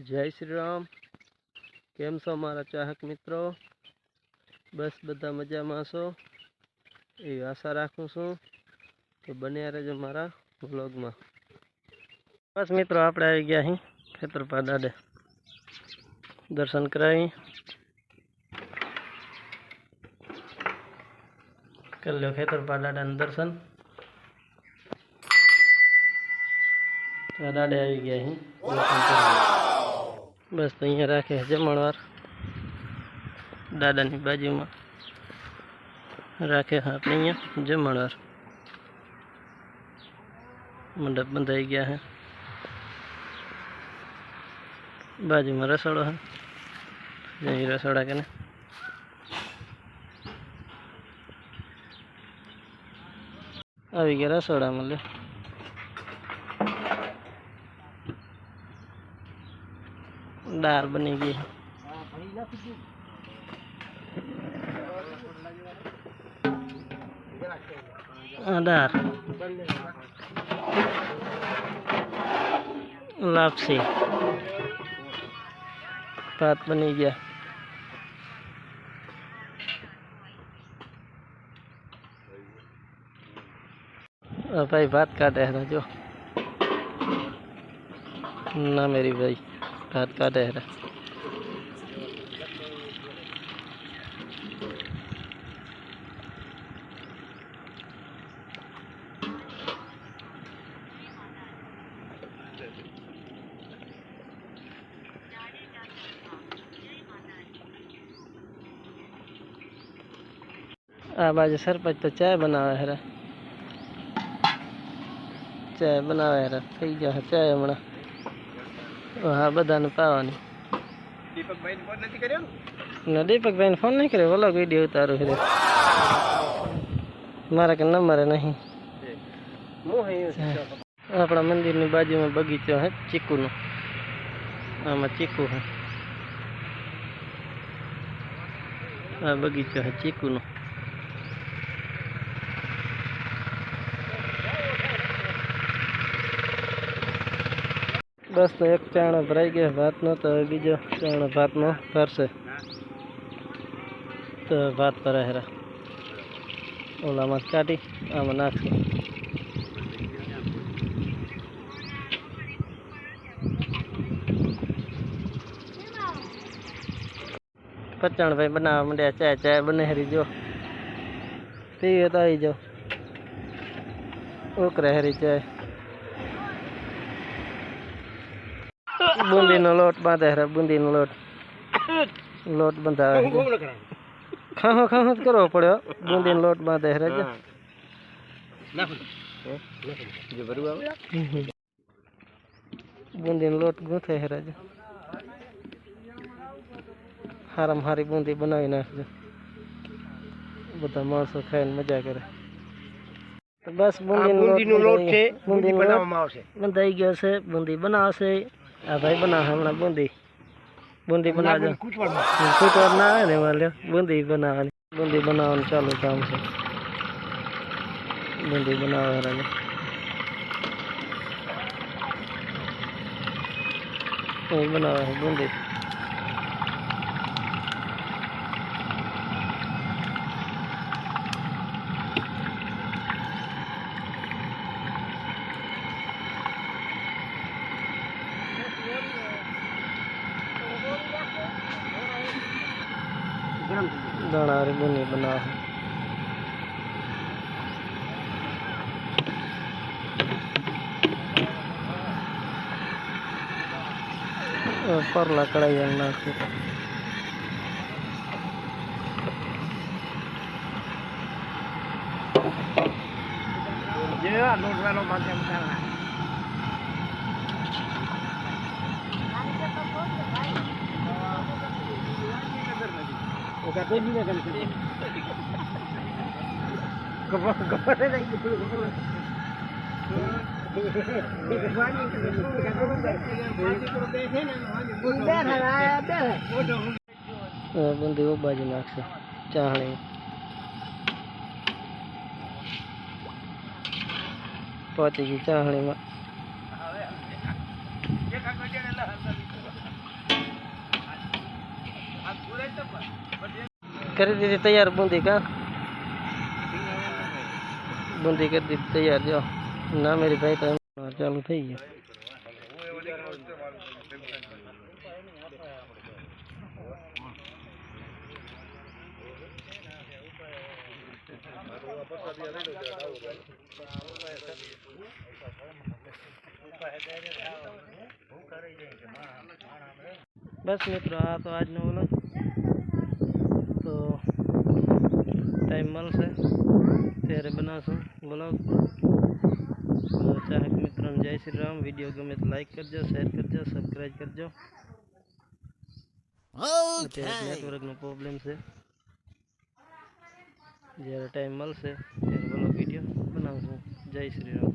જય શ્રી રામ કેમ છો મારા ચાહક મિત્રો બસ બધા મજામાં છો એવી આશા રાખું છું તો બન્યા રહેજો મારા વ્લોગમાં બસ મિત્રો આપણે આવી ગયા અહીં ખેતરપા દાદે દર્શન કરાવી કરી લો ખેતરપા દાદાના દર્શન તો આ દાડે આવી ગયા અહીં દર્શન કરવા બસ તો અહીંયા રાખે છે જમણવાર દાદાની બાજુમાં રાખે છે આપણે અહીંયા જમણવાર મંડપ બંધાઈ ગયા છે બાજુમાં રસોડો છે અહીં રસોડા કે આવી ગયા રસોડામાં લે દાળ બની ગઈ દાળ લાપસી ભાત બની ગયા ભાઈ ભાત કાઢે જો ના મેરી ભાઈ घर का ठहरा आवाज़ सरपंच तो चाय बना है चाय बना है खाई जहाँ चाय बना હા બધાને પાવાની. દીપકભાઈ ફોન નથી કર્યો? ના દીપકભાઈને ફોન નહીં કર્યો ઓલો વીડિયો ઉતારું છે. મારા કે નંબરે નહીં. આપણા મંદિરની બાજુમાં બગીચો હે ચીકુનો. આમાં ચીકુ હે. આ બગીચો હે ચીકુનો. બસ તો એક ચાણો ભરાઈ ગયો, ભાતનો તો બીજો ચાણો ભાતનો ભરશે. તો ભાત ભરાય હેરા. ઓલામાં કાઢી, આમાં નાખશે. પચાણભાઈ બનાવવા માંડ્યા, ચાય ચાય બને હરી, જો. પીવે તો આવી જાઓ. ઉકરે હરી, ચાય. બુંદીનો લોટ બાંધે હરે બુંદીનો લોટ લોટ બંધાવે છે. ખાહો ખાહો જ કરવો પડ્યો બુંદીનો લોટ બાંધે હરે જો. જો ભરવું આવે બુંદીનો લોટ ગૂંથે હરે જો હારામ હારી બુંદી બનાવી નાખજો બધા માણસો ખાઈને મજા કરે તો બસ બુંદીનો લોટ છે બુંદી બુંદીનો લોટ બનાવવામાં આવશે બંધાઈ ગયો છે બુંદી બનાવશે આ ભાઈ બનાવે હમણાં બુંદી. બુંદી બનાવજો. કૂટવાનું ફૂટવાર ના આવે ને એમાં બુંદી બનાવવાની. બુંદી બનાવવાનું ચાલુ કામ છે. બુંદી બનાવે રાજા એ બનાવે બુંદી. દાણા બની બનાવે. પરલા કડાઈ નાખી જે આ લોટવાનો માધ્યમ તો હવે બુંદી નાખશે ચાણી પહોંચી ગઈ ચાહણીમાં કરી દીધી તૈયાર બુંદી કા બુંદી કરી દીધી તૈયાર જો ના મેરી ભાઈ તો એમ ચાલુ થઈ ગયું બસ મિત્રો આ તો આજનો ઓલો ટાઈમ મળશે. ત્યારે બનાવશું બ્લોગ ચાહક મિત્રોને જય શ્રી રામ. વીડિયો ગમે તો લાઈક કરજો શેર કરજો સબસ્ક્રાઈબ કરજો. અત્યારે નેટવર્કનો પ્રોબ્લેમ છે. જ્યારે ટાઈમ મળશે ત્યારે બ્લોગ વીડિયો બનાવશું. જય શ્રી રામ.